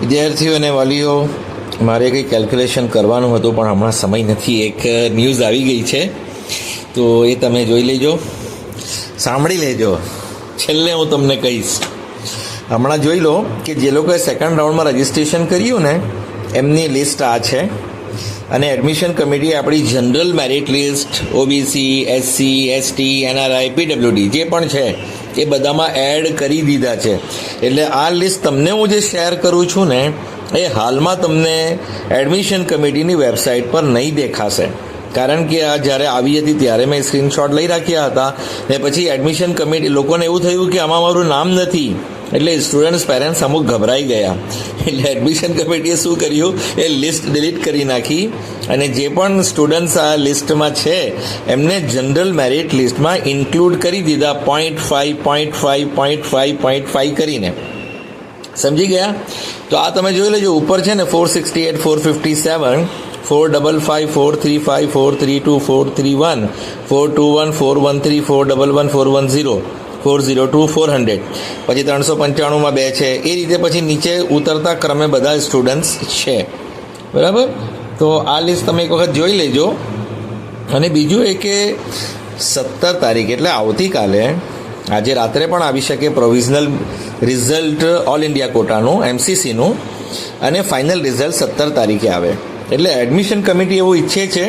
વિદ્યાર્થીઓ અને વાલીઓ, મારે કંઈ કેલ્ક્યુલેશન કરવાનું હતું, પણ હમણાં સમય નથી. એક ન્યૂઝ આવી ગઈ છે. તો એ તમે જોઈ લેજો. સાંભળી લેજો. છેલ્લે હું તમને કહીશ. હમણાં જોઈ લો કે જે લોકોએ સેકન્ડ રાઉન્ડમાં રજિસ્ટ્રેશન કર્યું ને, એમની લિસ્ટ આ છે. અને એડમિશન કમિટી આપણી general merit list OBC SC ST NRI PWD જે પણ છે એ બધામાં એડ કરી દીધા છે. એટલે આ લિસ્ટ તમને હું જે શેર કરું છું ને, એ હાલમાં તમને એડમિશન કમિટીની વેબસાઇટ પર નહીં દેખાશે. કારણ કે આ જ્યારે આવી હતી ત્યારે મેં સ્ક્રીનશોટ લઈ રાખ્યા હતા ને પછી એડમિશન કમિટી લોકોને એવું થયું કે આમાં મારું નામ નથી. એટલે સ્ટુડન્ટ્સ પેરેન્ટ્સ અમુક ગભરાઈ ગયા. એટલે એડમિશન કમિટીએ શું કર્યું? એ લિસ્ટ ડિલીટ કરી નાખી અને જે પણ સ્ટુડન્ટ્સ આ લિસ્ટમાં છે, એમને જનરલ મેરિટ લિસ્ટમાં ઇન્ક્લુડ કરી દીધા point five point five point five point five કરીને. સમજી ગયા? તો આ તમે જોઈ લેજો, ઉપર છે ને four sixty eight four fifty seven four double five four three five four three two four three one four two one four one three four double one four one zero four zero two four hundred પછી ત્રણસો પંચાણુંમાં બે છે. એ રીતે પછી નીચે ઉતરતા ક્રમે બધા સ્ટુડન્ટ્સ છે. બરાબર? તો આ લિસ્ટ તમે એક વખત જોઈ લેજો. અને બીજું એ કે સત્તર તારીખ, એટલે આવતીકાલે, આજે રાત્રે પણ આવી શકે પ્રોવિઝનલ રિઝલ્ટ ઓલ ઇન્ડિયા કોટાનું એમસીસીનું અને ફાઇનલ રિઝલ્ટ સત્તર તારીખે આવે. એટલે એડમિશન કમિટી એવું ઈચ્છે છે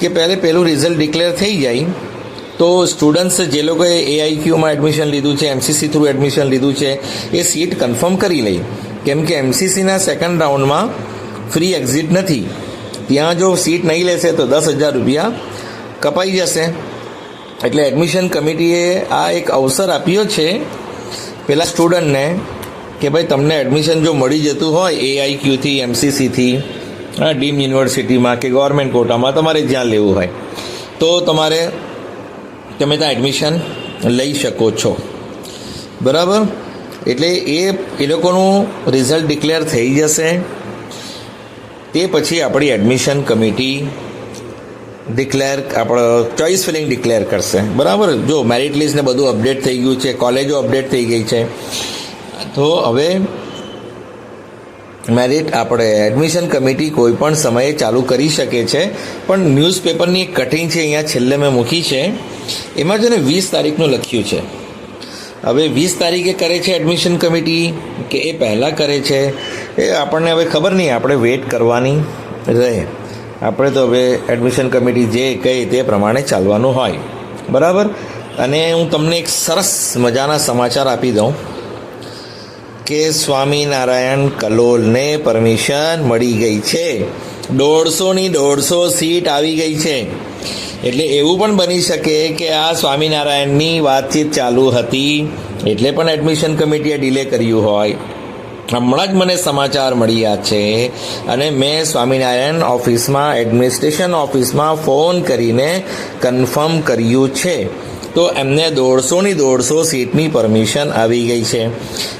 કે પહેલે પહેલું રિઝલ્ટ ડિક્લેર થઈ જાય, તો સ્ટુડન્ટ્સ જે લોકોએ એઆઈક્યુમાં એડમિશન લીધું છે એમસીસી થ્રુ એડમિશન લીધું છે, એ સીટ કન્ફર્મ કરી લે. કેમ કે એમસીસીના સેકન્ડ રાઉન્ડમાં ફ્રી એક્ઝિટ નથી. ત્યાં જો સીટ નહીં લેશે તો દસ હજાર રૂપિયા કપાઈ જશે. એટલે એડમિશન કમિટીએ આ એક અવસર આપ્યો છે પેલા સ્ટુડન્ટને કે ભાઈ તમને એડમિશન જો મળી જતું હોય એઆઈક્યુથી એમસીસીથી ડીમ યુનિવર્સિટીમાં કે ગવર્મેન્ટ કોટામાં તમારે જ્યાં લેવું હોય, તો તમારે તમે ત્યાં એડમિશન લઈ શકો છો. બરાબર? એટલે એ એ લોકોનું રિઝલ્ટ ડિક્લેર થઈ જશે. તે પછી આપણી એડમિશન કમિટી ડિક્લેર આપણો ચોઇસ ફિલિંગ ડિક્લેર કરશે. બરાબર? જો મેરિટ લિસ્ટ ને બધું અપડેટ થઈ ગયું છે, કોલેજો અપડેટ થઈ ગઈ છે. તો હવે મેરિટ આપણે એડમિશન કમિટી કોઈ પણ સમયે ચાલુ કરી શકે છે. પણ ન્યૂઝપેપરની એક કટિંગ છે અહીંયા છેલ્લે મેં મૂકી છે. એમાં છે ને વીસ તારીખનું લખ્યું છે. હવે વીસ તારીખે કરે છે એડમિશન કમિટી કે એ પહેલાં કરે છે? એ આપણને હવે ખબર નહીં. આપણે વેઇટ કરવાની રહે. આપણે તો હવે એડમિશન કમિટી જે કહે તે પ્રમાણે ચાલવાનું હોય. બરાબર? અને હું તમને એક સરસ મજાના સમાચાર આપી દઉં કે સ્વામિનારાયણ કલોલને પરમિશન મળી ગઈ છે. દોઢસોની દોઢસો સીટ આવી ગઈ છે. એટલે એવું પણ બની શકે કે આ સ્વામિનારાયણની વાતચીત ચાલુ હતી. એટલે પણ એડમિશન કમિટીએ ડિલે કર્યું હોય. હમણાં જ મને સમાચાર મળ્યા છે અને મેં સ્વામિનારાયણ ઓફિસમાં, એડમિનિસ્ટ્રેશન ઓફિસમાં ફોન કરીને કન્ફર્મ કર્યું છે. તો એમને દોઢસોની દોઢસો સીટની પરમિશન આવી ગઈ છે.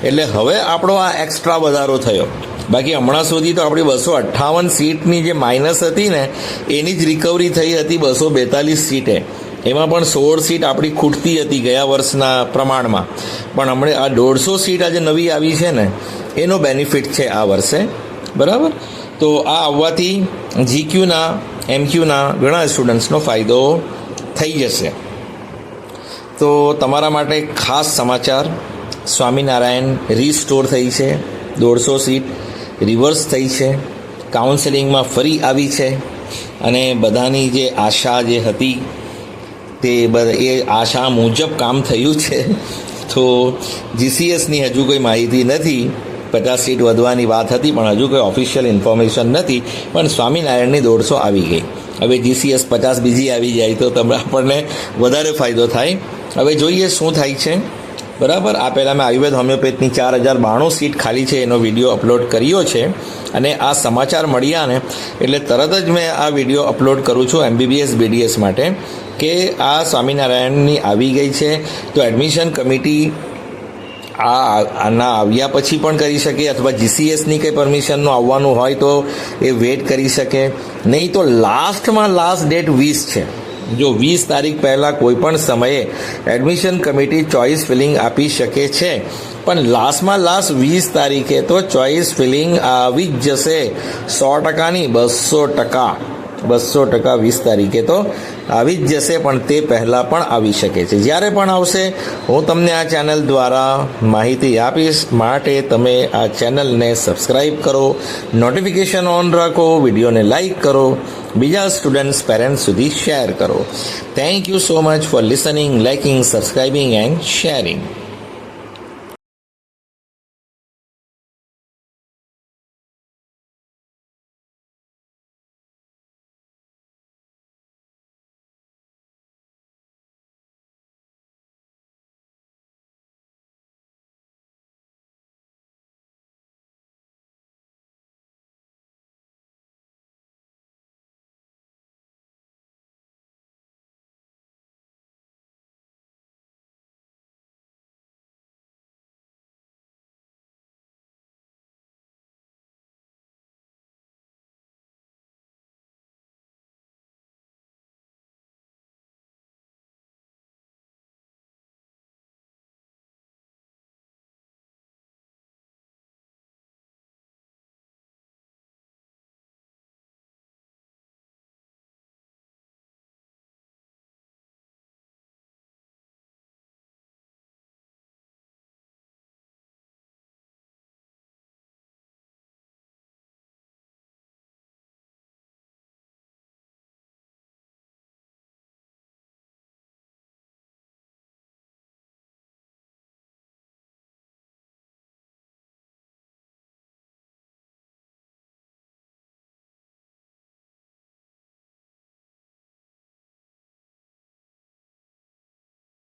એટલે હવે આપણો આ એક્સ્ટ્રા વધારો થયો. બાકી હમણાં સુધી તો આપણી બસો અઠ્ઠાવન સીટની જે માઇનસ હતી ને, એની જ રિકવરી થઈ હતી બસો બેતાલીસ સીટે. એમાં પણ સોળ સીટ આપણી ખૂટતી હતી ગયા વર્ષના પ્રમાણમાં. પણ હમણાં આ દોઢસો સીટ આજે નવી આવી છે ને, એનો બેનિફિટ છે આ વર્ષે. બરાબર? તો આ આવવાથી જીક્યુના, એમક્યુના ઘણા સ્ટુડન્ટ્સનો ફાયદો થઈ જશે. તો તમારા માટે ખાસ સમાચાર. સ્વામિનારાયણ રીસ્ટોર થઈ છે, દોઢસો સીટ રિવર્સ થઈ છે, કાઉન્સેલિંગમાં ફરી આવી છે. અને બધાની જે આશા જે હતી તે એ આશા મુજબ કામ થયું છે. તો જીસીએસની હજુ કોઈ માહિતી નથી. પચાસ સીટ વધવાની વાત હતી, પણ હજુ કોઈ ઓફિશિયલ ઇન્ફોર્મેશન નથી. પણ સ્વામિનારાયણની દોઢસો આવી ગઈ. હવે જીસીએસ પચાસ બીજી આવી જાય તો તમને આપણને વધારે ફાયદો થાય. હવે જોઈએ શું થાય છે. બરાબર? આ પહેલાં મેં આયુર્વેદ હોમિયોપેથની ચાર હજાર બાણું સીટ ખાલી છે, એનો વીડિયો અપલોડ કર્યો છે અને આ સમાચાર મળ્યા ને એટલે તરત જ મેં આ વીડિયો અપલોડ કરું છું એમબીબીએસ, બીડીએસ માટે કે આ સ્વામિનારાયણની આવી ગઈ છે. તો એડમિશન કમિટી આ આના આવ્યા પછી પણ કરી શકે અથવા જીસીએસની કંઈ પરમિશનનું આવવાનું હોય તો એ વેટ કરી શકે. નહીં તો લાસ્ટમાં લાસ્ટ ડેટ વીસ છે. જો વીસ તારીખ પહેલાં કોઈ પણ સમયે એડમિશન કમિટી ચોઇસ ફિલિંગ આપી શકે છે. પણ લાસ્ટમાં લાસ્ટ વીસ તારીખે તો ચોઈસ ફિલિંગ આવી જ જશે. સો ટકાની બસો ટકા. બસો ટકા વીસ તારીખે તો આવી જ જશે, પણ તે પહેલાં પણ આવી શકે છે. જ્યારે પણ આવશે, હું તમને આ ચેનલ દ્વારા માહિતી આપીશ. માટે તમે આ ચેનલને સબસ્ક્રાઈબ કરો, નોટિફિકેશન ઓન રાખો, વિડીયોને લાઇક કરો, બીજા સ્ટુડન્ટ્સ, પેરેન્ટ્સ સુધી શેર કરો. Thank you so much for listening liking subscribing and sharing